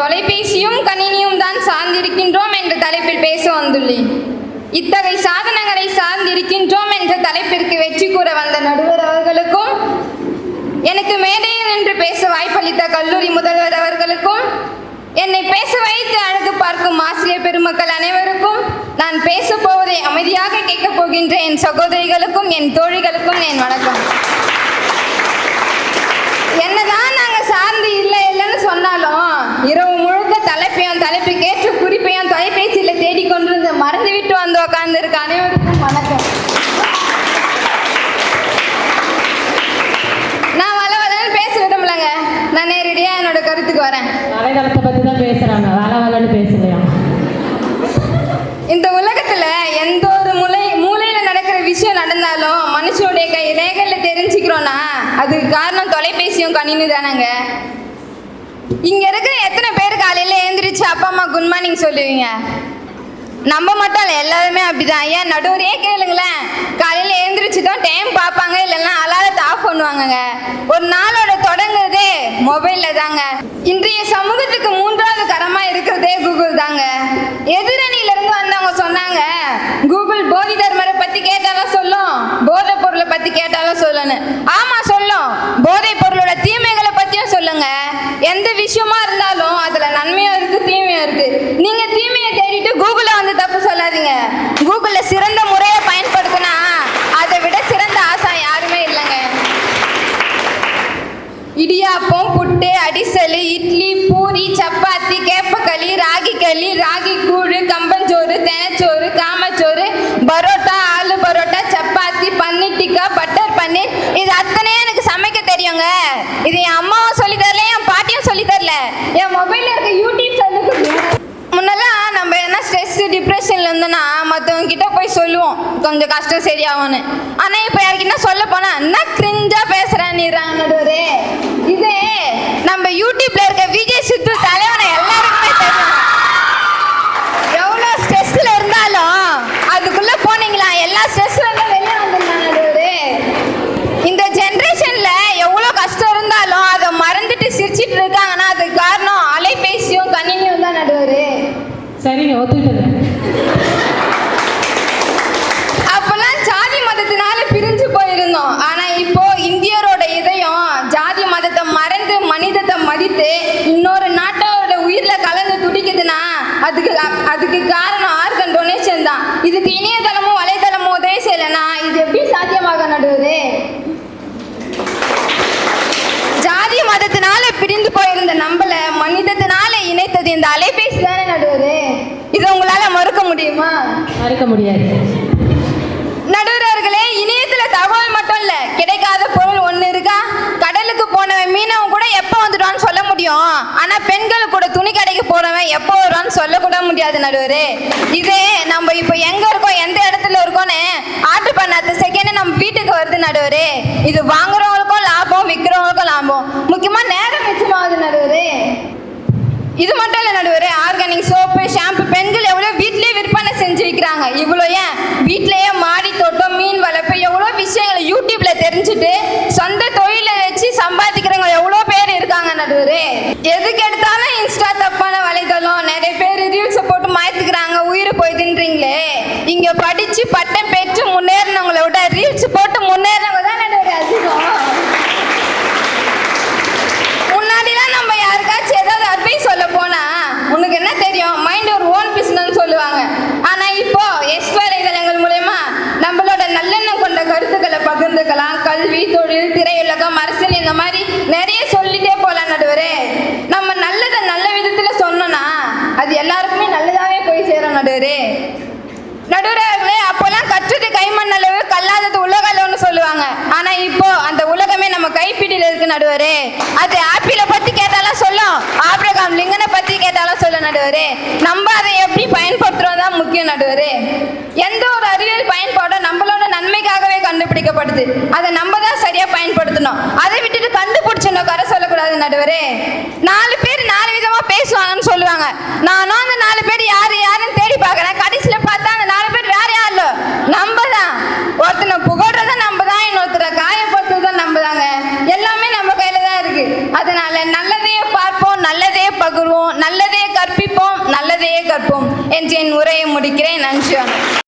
தொலைபேசியும் கணினியும் தான் சார்ந்திருக்கின்றோம் என்ற தலைப்பில் பேச வந்துள்ளேன் இத்தகைய சாதனங்களை சார்ந்திருக்கின்றோம் என்ற தலைப்பிற்கு வெற்றி கூற வந்த நடுவர் அவர்களுக்கும் எனக்கு மேடையில் நின்று பேச வாய்ப்பளித்த கல்லூரி முதல்வர் அவர்களுக்கும் என்னை பேச வைத்து அழகு பார்க்கும் ஆசிரியர் பெருமக்கள் அனைவருக்கும் நான் பேச போவதை அமைதியாக கேட்கப் போகின்ற என் சகோதரிகளுக்கும் என் தோழிகளுக்கும் என் வணக்கம். வரேன். வலைதளத்தை பற்றி தான் பேசுகிறாங்க வேலை வேலைன்னு பேசலையா? இந்த உலகத்துல எந்த ஒரு மூலை மூலையில நடக்கிற விஷயம் நடந்தாலும் மனுஷனுடைய கை ரேகையில தெரிஞ்சுக்கிறோம்னா அதுக்கு காரணம் தொலைபேசியும் கணினி தானங்க. இங்க இருக்கிற எத்தனை பேர் காலையில எழுந்திரிச்சு அப்பா அம்மா குட் மார்னிங் சொல்லுவீங்க? நம்ம மட்டும் இல்லை எல்லாருமே அப்படிதான். ஏன் நடுவரே கேளுங்களேன். காலையில எழுந்திரிச்சு தான் டைம் பார்ப்பாங்க இல்லைன்னா அலாரத்தை ஆஃப் பண்ணுவாங்கங்க. ஒரு நாளோட மொபைல்ல தாங்க. இன்றைய சமூகத்துக்கு மூன்றாவது கரமா இருக்கிறதே கூகுள் தாங்க. எதிரணியில இருந்து வந்தவங்க சொன்னாங்க கூகுள் போதி தர்மரை பத்தி கேட்டாலும் சொல்லும் போதை பொருளை பத்தி கேட்டாலும் சொல்லணும் இடியாப்பம் புட்டு அடிசல் இட்லி பூரி சப்பாத்தி கேப்பக்களி ராகி களி ராகி கூழ் கம்பஞ்சோறு தேனச்சோறு காமச்சோறு பரோட்டா ஆலு பரோட்டா சப்பாத்தி பன்னீர் டிக்கா பட்டர் பன்னீர். இது அத்தனையும் எனக்கு சமைக்க தெரியுங்க. இது என் அம்மா சொல்லி தரல என் பாட்டியும் சொல்லி தரல என் மொபைல்ல இருக்க யூடியூப் சொல்லி கொடுங்க முன்னெல்லாம் நம்ம என்ன ஸ்ட்ரெஸ் டிப்ரெஷன்ல இருந்தோம்னா மற்றவங்க கிட்ட போய் சொல்லுவோம். கொஞ்சம் கஷ்டம் சரியாகும்னு. ஆனா இப்போ யாருக்கிட்ட சொல்ல போனா என்ன கிரிஞ்சா பேசுறான்னுறாங்க நடுவரே இதே நம்ம யூடியூப்ல இருக்க விஜய் சித்து தலைவனை எல்லாருக்குமே தெரியும். எவ்வளோ ஸ்ட்ரெஸ்ல இருந்தாலும் அதுக்குள்ள போனீங்களா? எல்லா ஸ்ட்ரெஸ்ல இருந்தும் வெளியே வந்துடலாம் நடுவரே இந்த ஜென்ரேஷன்ல எவ்வளோ கஷ்டம் இருந்தாலும் அதை மறந்துட்டு சிரிச்சிட்டு இருக்காங்கன்னா அதுக்கு காரணம் அலைபேசியும் கணினியும் தான் நடுவரே சரிங்க ஒத்துக்கிட்டேன். இது உங்களால மறுக்க முடியுமா? மறுக்க முடியாது. நடுவர்களே இணையத்துல தகவல் மட்டும் இல்ல. கிடைக்காத பொருள் ஒண்ணு இருக்கா? கடலுக்கு போனவன் மீனவன் கூட எப்போ வந்துடுவான்னு சொல்ல முடியும். ஆனா பெண்கள் கூட துணி கடைக்கு போனவன் எப்போ வருவான்னு சொல்ல கூட முடியாது நடுவரே. இதே நம்ம இப்போ எங்க இருக்கோம் எந்த இடத்துல இருக்கோம்னு ஆர்டர் பண்ணாத செகண்ட் நம்ம வீட்டுக்கு வருது நடுவரே. இது வாங்குறவங்களுக்கும் லாபம் விற்கிறவங்களுக்கும் லாபம். முக்கியமா நேரம் மிச்சமாகுது நடுவரே. இது மட்டும் இல்லை நடுவர். ஆர்கானிக் சோப்பு பெண்கள் எவ்வளோ வீட்டிலே விற்பனை செஞ்சு விற்கிறாங்க இவ்வளோ ஏன்? வீட்டிலேயே மாடி தோட்டம் மீன் வளர்ப்பு எவ்வளோ விஷயங்களை யூடியூப்ல தெரிஞ்சுட்டு சொந்த தொழிலை வச்சு சம்பாதிக்கிறவங்க எவ்வளோ பேர் இருக்காங்க நடுவர்? எதுக்கு எடுத்தாலும் இன்ஸ்டா தப்பான வலைதளம் நிறைய பேர் ரீல்ஸை போட்டு மாய்த்துக்கிறாங்க உயிர் போயிதுன்றீங்களே? இங்கே படித்து பட்டம் பெற்று முன்னேற விட ரீல்ஸ் போட்டு முன்னேறினவங்க தான் நடுவர் அதிகம் முன்னாடிலாம் நம்ம யாருக்காச்சும் ஏதாவது அட்வைஸ் சொல்ல போனா உனக்கு என்ன தெரியும் மைண்ட் ஒரு ஓன் பிசினஸ் சொல்லுவாங்க ஆனா இப்போ எஸ் வலைதளங்கள் மூலயமா நம்மளோட நல்லெண்ணம் கொண்ட கருத்துக்களை பகிர்ந்துக்கலாம் கல்வி தொழில் திரையுலகம் அரசியல் இந்த மாதிரி நிறைய சொல்லிட்டே போலாம் நடுவரே. நம்ம நல்லதை நல்ல விதத்துல சொன்னோம்னா அது எல்லாருக்குமே நல்லதாவே போய் சேரும் நடுவரே. நடுவரே அப்போல்லாம் கற்றது கைமண் அளவு கல்லாதது உலக அளவுன்னு சொல்லுவாங்க. ஆனா இப்போ அந்த உலகமே நம்ம கைப்பிடியில இருக்கு நடுவரே. அது ஆப்பிளை பத்தி கேட்டாலும் சொல்லும் ஆப்ரகாம் லிங்கனை பத்தி கேட்டாலும் சொல்ல நடுவரே. நம்ம அதை எப்படி பயன்படுத்துறோம் தான் முக்கியம் நடுவரே. எந்த ஒரு அறிவியல் பயன்பாடும் நம்மளோட நன்மைக்காகவே கண்டுபிடிக்கப்படுது. அதை நம்ம நடுவரே. நாலு பேர் நாலு விதமா பேசுவாங்கன்னு சொல்லுவாங்க. நானும் அந்த நாலு பேர் யாரு யாருன்னு தேடி பார்க்கறேன். கடைசியில பார்த்தா அந்த நாலு பேர் வேற யாரும் இல்ல. நம்ம தான் ஒருத்தனை புகழ்றத நம்ம தான் இன்னொருத்தரை காயப்படுத்துறத நம்ம தாங்க எல்லாமே நம்ம கையில தான் இருக்கு. அதனால நல்லதையே பார்ப்போம் நல்லதே பகிர்வோம் நல்லதே கற்பிப்போம் நல்லதையே கற்போம். என்று என் உரையை முடிக்கிறேன். நன்றி